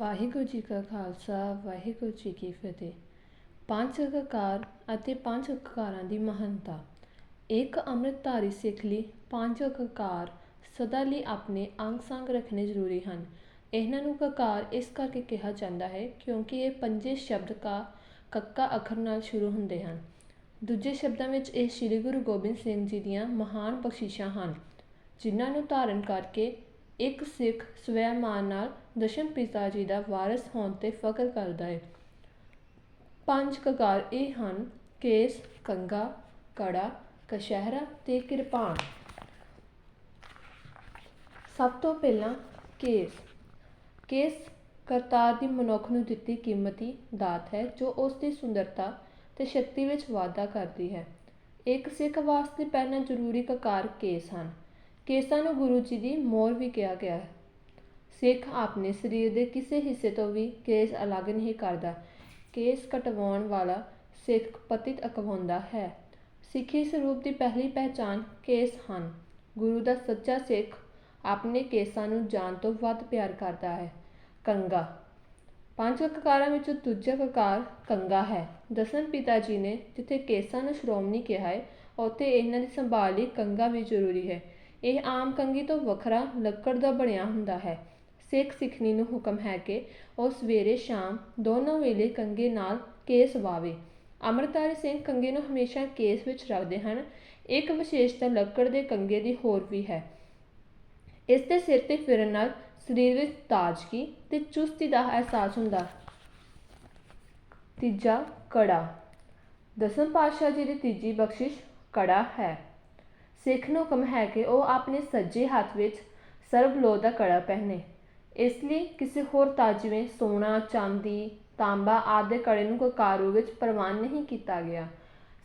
ਵਾਹਿਗੁਰੂ ਜੀ ਕਾ ਖਾਲਸਾ, ਵਾਹਿਗੁਰੂ ਜੀ ਕੀ ਫਤਿਹ। ਪੰਜ ਕਕਾਰ ਅਤੇ ਪੰਜ ਕਕਾਰਾਂ ਦੀ ਮਹਾਨਤਾ ਇੱਕ ਅੰਮ੍ਰਿਤਧਾਰੀ ਸਿੱਖ ਲਈ ਪੰਜ ਕਕਾਰ ਸਦਾ ਲਈ ਆਪਣੇ ਅੰਗ ਸੰਗ ਰੱਖਣੇ ਜ਼ਰੂਰੀ ਹਨ। ਇਹਨਾਂ ਨੂੰ ਕਕਾਰ ਇਸ ਕਰਕੇ ਕਿਹਾ ਜਾਂਦਾ ਹੈ ਕਿਉਂਕਿ ਇਹ ਪੰਜੇ ਸ਼ਬਦ ਕਾ ਕੱਕਾ ਅੱਖਰ ਨਾਲ ਸ਼ੁਰੂ ਹੁੰਦੇ ਹਨ। ਦੂਜੇ ਸ਼ਬਦਾਂ ਵਿੱਚ ਇਹ ਸ੍ਰੀ ਗੁਰੂ ਗੋਬਿੰਦ ਸਿੰਘ ਜੀ ਦੀਆਂ ਮਹਾਨ ਬਖਸ਼ਿਸ਼ਾਂ ਹਨ, ਜਿਨ੍ਹਾਂ ਨੂੰ ਧਾਰਨ ਕਰਕੇ ਇੱਕ ਸਿੱਖ ਸਵੈਮਾਨ ਨਾਲ ਦਸ਼ਮ ਪਿਤਾ ਜੀ ਦਾ ਵਾਰਿਸ ਹੋਣ ਤੇ ਫਖਰ ਕਰਦਾ ਹੈ। ਪੰਜ ਕਕਾਰ ਇਹ ਹਨ, ਕੇਸ ਕੰਗਾ ਕੜਾ, ਕਸ਼ਹਿਰਾ ਤੇ ਕਿਰਪਾਨ। ਸਭ ਤੋਂ ਪਹਿਲਾਂ ਕੇਸ। ਕੇਸ ਕਰਤਾਰ ਦੀ ਮਨੁੱਖ ਨੂੰ ਦਿੱਤੀ ਕੀਮਤੀ ਦਾਤ ਹੈ, ਜੋ ਉਸ ਦੀ ਸੁੰਦਰਤਾ ਤੇ ਸ਼ਕਤੀ ਵਿੱਚ ਵਾਧਾ ਕਰਦੀ ਹੈ। ਇੱਕ ਸਿੱਖ ਵਾਸਤੇ ਪਹਿਲਾਂ ਜ਼ਰੂਰੀ ਕਕਾਰ ਕੇਸ ਹਨ। ਕੇਸਾਂ ਨੂੰ ਗੁਰੂ ਜੀ ਦੀ ਮੋਹਰ ਵੀ ਕਿਹਾ ਗਿਆ ਹੈ। ਸਿੱਖ ਆਪਣੇ ਸਰੀਰ ਦੇ ਕਿਸੇ ਹਿੱਸੇ ਤੋਂ ਵੀ ਕੇਸ ਅਲੱਗ ਨਹੀਂ ਕਰਦਾ। ਕੇਸ ਕਟਵਾਉਣ ਵਾਲਾ ਸਿੱਖ ਪਤਿਤ ਅਕਵਾਉਂਦਾ ਹੈ। ਸਿੱਖੀ ਸਰੂਪ ਦੀ ਪਹਿਲੀ ਪਹਿਚਾਨ ਕੇਸ ਹਨ। ਗੁਰੂ ਦਾ ਸੱਚਾ ਸਿੱਖ ਆਪਣੇ ਕੇਸਾਂ ਨੂੰ ਜਾਨ ਤੋਂ ਵੱਧ ਪਿਆਰ ਕਰਦਾ ਹੈ। ਕੰਗਾ। ਪੰਜ ਕਕਾਰਾਂ ਵਿੱਚੋਂ ਦੂਜਾ ਕਕਾਰ ਕੰਗਾ ਹੈ। ਦਸਮ ਪਿਤਾ ਜੀ ਨੇ ਜਿੱਥੇ ਕੇਸਾਂ ਨੂੰ ਸ਼੍ਰੋਮਣੀ ਕਿਹਾ ਹੈ, ਉੱਥੇ ਇਹਨਾਂ ਦੀ ਸੰਭਾਲ ਲਈ ਕੰਗਾ ਵੀ ਜ਼ਰੂਰੀ ਹੈ। ਇਹ ਆਮ ਕੰਗੀ ਤੋਂ ਵੱਖਰਾ ਲੱਕੜ ਦਾ ਬਣਿਆ ਹੁੰਦਾ ਹੈ। ਸਿੱਖ ਸਿੱਖਣੀ ਨੂੰ ਹੁਕਮ ਹੈ ਕਿ ਉਹ ਸਵੇਰੇ ਸ਼ਾਮ ਦੋਨੋਂ ਵੇਲੇ ਕੰਗੇ ਨਾਲ ਕੇਸ ਵਾਵੇ। ਅੰਮ੍ਰਿਤਧਾਰੀ ਸਿੰਘ ਕੰਗੇ ਨੂੰ ਹਮੇਸ਼ਾ ਕੇਸ ਵਿੱਚ ਰੱਖਦੇ ਹਨ। ਇੱਕ ਵਿਸ਼ੇਸ਼ਤਾ ਲੱਕੜ ਦੇ ਕੰਗੇ ਦੀ ਹੋਰ ਵੀ ਹੈ। ਇਸ ਦੇ ਸਿਰ ਤੇ ਫਿਰਨ ਨਾਲ ਸਰੀਰ ਵਿੱਚ ਤਾਜ਼ਗੀ ਤੇ ਚੁਸਤੀ ਦਾ ਅਹਿਸਾਸ ਹੁੰਦਾ। ਤੀਜਾ ਕੜਾ। ਦਸਮ ਪਾਤਸ਼ਾਹ ਜੀ ਦੀ ਤੀਜੀ ਬਖਸ਼ਿਸ਼ ਕੜਾ ਹੈ। ਸਿੱਖ ਨੂੰ ਹੁਕਮ ਹੈ ਕਿ ਉਹ ਆਪਣੇ ਸੱਜੇ ਹੱਥ ਵਿੱਚ ਸਰਬ ਸਰਬਲੋਹ ਦਾ ਕੜਾ ਪਹਿਨੇ। ਇਸ ਲਈ ਕਿਸੇ ਹੋਰ ਤਾਜ ਜਿਵੇਂ ਸੋਨਾ, ਚਾਂਦੀ, ਤਾਂਬਾ ਆਦਿ ਕੜੇ ਨੂੰ ਕਕਾਰੂ ਵਿੱਚ ਪ੍ਰਵਾਨ ਨਹੀਂ ਕੀਤਾ ਗਿਆ।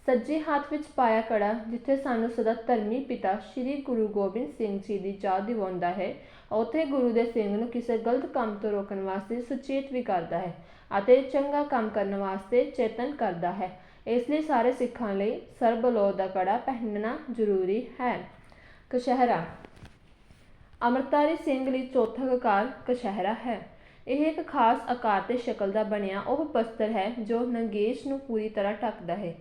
ਸੱਜੇ ਹੱਥ ਵਿੱਚ ਪਾਇਆ ਕੜਾ, ਜਿੱਥੇ ਸਾਨੂੰ ਸਦਾ ਧਰਮੀ ਪਿਤਾ ਸ੍ਰੀ ਗੁਰੂ ਗੋਬਿੰਦ ਸਿੰਘ ਜੀ ਦੀ ਯਾਦ ਦਿਵਾਉਂਦਾ ਹੈ, ਉੱਥੇ ਗੁਰੂ ਦੇ ਸਿੰਘ ਨੂੰ ਕਿਸੇ ਗਲਤ ਕੰਮ ਤੋਂ ਰੋਕਣ ਵਾਸਤੇ ਸੁਚੇਤ ਵੀ ਕਰਦਾ ਹੈ ਅਤੇ ਚੰਗਾ ਕੰਮ ਕਰਨ ਵਾਸਤੇ ਚੇਤਨ ਕਰਦਾ ਹੈ। ਇਸ ਲਈ ਸਾਰੇ ਸਿੱਖਾਂ ਲਈ ਸਰਬਲੋਹ ਦਾ ਕੜਾ ਪਹਿਨਣਾ ਜ਼ਰੂਰੀ ਹੈ। ਕਸ਼ਹਿਰਾ ਅੰਮ੍ਰਿਤਧਾਰੀ ਸਿੰਘ ਲਈ ਚੌਥਾ ਕਕਾਰ ਕਸ਼ਹਿਰਾ ਹੈ। ਇਹ ਇੱਕ ਖਾਸ ਆਕਾਰ ਤੇ ਸ਼ਕਲ ਦਾ ਬਣਿਆ ਉਹ ਪਸਤਰ ਹੈ ਜੋ ਨੰਗੇਸ਼ ਨੂੰ ਪੂਰੀ ਤਰ੍ਹਾਂ ਢੱਕਦਾ ਹੈ।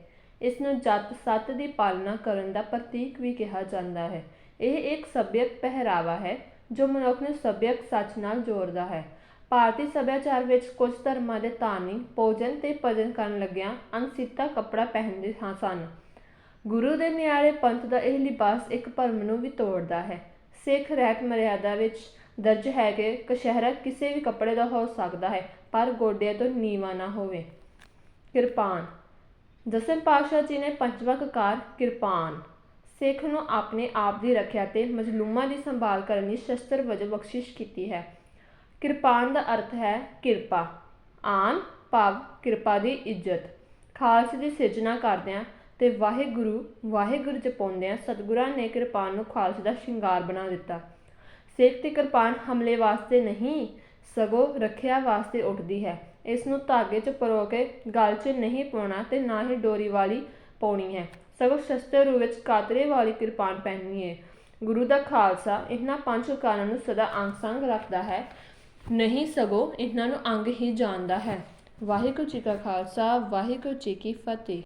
ਇਸ ਨੂੰ ਜੱਤ ਸੱਤ ਦੀ ਪਾਲਣਾ ਕਰਨ ਦਾ ਪ੍ਰਤੀਕ ਵੀ ਕਿਹਾ ਜਾਂਦਾ ਹੈ। ਇਹ ਇੱਕ ਸੱਭਿਅਕ ਪਹਿਰਾਵਾ ਹੈ ਜੋ ਮਨੁੱਖ ਨੂੰ ਸੱਭਿਅਕ ਸੱਚ ਨਾਲ ਜੋੜਦਾ ਹੈ। ਭਾਰਤੀ ਸੱਭਿਆਚਾਰ ਵਿੱਚ ਕੁਝ ਧਰਮਾਂ ਦੇ ਧਾਰਨੀ ਭੋਜਨ ਤੇ ਭਜਨ ਕਰਨ ਲੱਗਿਆਂ ਅਨਸਿੱਤਾ ਕੱਪੜਾ ਪਹਿਨਦੇ ਹਾਂ ਸਨ। ਗੁਰੂ ਦੇ ਨਿਆਰੇ ਪੰਥ ਦਾ ਇਹ ਲਿਬਾਸ ਇੱਕ ਭਰਮ ਨੂੰ ਵੀ ਤੋੜਦਾ ਹੈ। ਸਿੱਖ ਰਹਿਤ ਮਰਿਆਦਾ ਵਿੱਚ ਦਰਜ ਹੈ ਕਿ ਕਸ਼ਹਿਰਾ ਕਿਸੇ ਵੀ ਕੱਪੜੇ ਦਾ ਹੋ ਸਕਦਾ ਹੈ, ਪਰ ਗੋਡਿਆਂ ਤੋਂ ਨੀਵਾਂ ਨਾ ਹੋਵੇ। ਕਿਰਪਾਨ। ਦਸਮ ਪਾਤਸ਼ਾਹ ਜੀ ਨੇ ਪੰਜਵਾਂ ਕਕਾਰ ਕਿਰਪਾਨ। ਸਿੱਖ ਨੂੰ ਆਪਣੇ ਆਪ ਦੀ ਰੱਖਿਆ ਤੇ ਮਜ਼ਲੂਮਾਂ ਦੀ ਸੰਭਾਲ ਕਰਨ ਲਈ ਸ਼ਸਤਰ ਵਜੋਂ ਬਖਸ਼ਿਸ਼ ਕੀਤੀ ਹੈ। ਕਿਰਪਾਨ ਦਾ ਅਰਥ ਹੈ ਕਿਰਪਾ। ਆਨ ਭਾਵ ਕਿਰਪਾ ਦੀ ਇੱਜ਼ਤ। ਖਾਲਸੇ ਦੀ ਸਿਰਜਣਾ ਕਰਦਿਆਂ ਤੇ ਵਾਹਿਗੁਰੂ ਵਾਹਿਗੁਰੂ ਜਪਾਉਂਦਿਆਂ ਸਤਿਗੁਰਾਂ ਨੇ ਕਿਰਪਾਨ ਨੂੰ ਖਾਲਸੇ ਦਾ ਸ਼ਿੰਗਾਰ ਬਣਾ ਦਿੱਤਾ। ਸਿੱਖ ਤੇ ਕਿਰਪਾਨ ਹਮਲੇ ਵਾਸਤੇ ਨਹੀਂ, ਸਗੋਂ ਰੱਖਿਆ ਵਾਸਤੇ ਉੱਠਦੀ ਹੈ। ਇਸ ਨੂੰ ਧਾਗੇ 'ਚ ਪਰੋ ਕੇ ਗਲ 'ਚ ਨਹੀਂ ਪਾਉਣਾ ਤੇ ਨਾ ਹੀ ਡੋਰੀ ਵਾਲੀ ਪਾਉਣੀ ਹੈ। ਸਗੋਂ ਸ਼ਸਤਰ ਰੂਪ ਵਿੱਚ ਕਾਤਰੇ ਵਾਲੀ ਕਿਰਪਾਨ ਪਹਿਨਣੀ ਹੈ। ਗੁਰੂ ਦਾ ਖਾਲਸਾ ਇਹਨਾਂ ਪੰਜ ਕਾਰਾਂ ਨੂੰ ਸਦਾ ਅੰਗ ਸੰਗ ਰੱਖਦਾ ਹੈ। ਨਹੀਂ ਸਗੋਂ ਇਹਨਾਂ ਨੂੰ ਅੰਗ ਹੀ ਜਾਣਦਾ ਹੈ। ਵਾਹਿਗੁਰੂ ਜੀ ਕਾ ਖਾਲਸਾ, ਵਾਹਿਗੁਰੂ ਜੀ ਕੀ ਫਤਿਹ।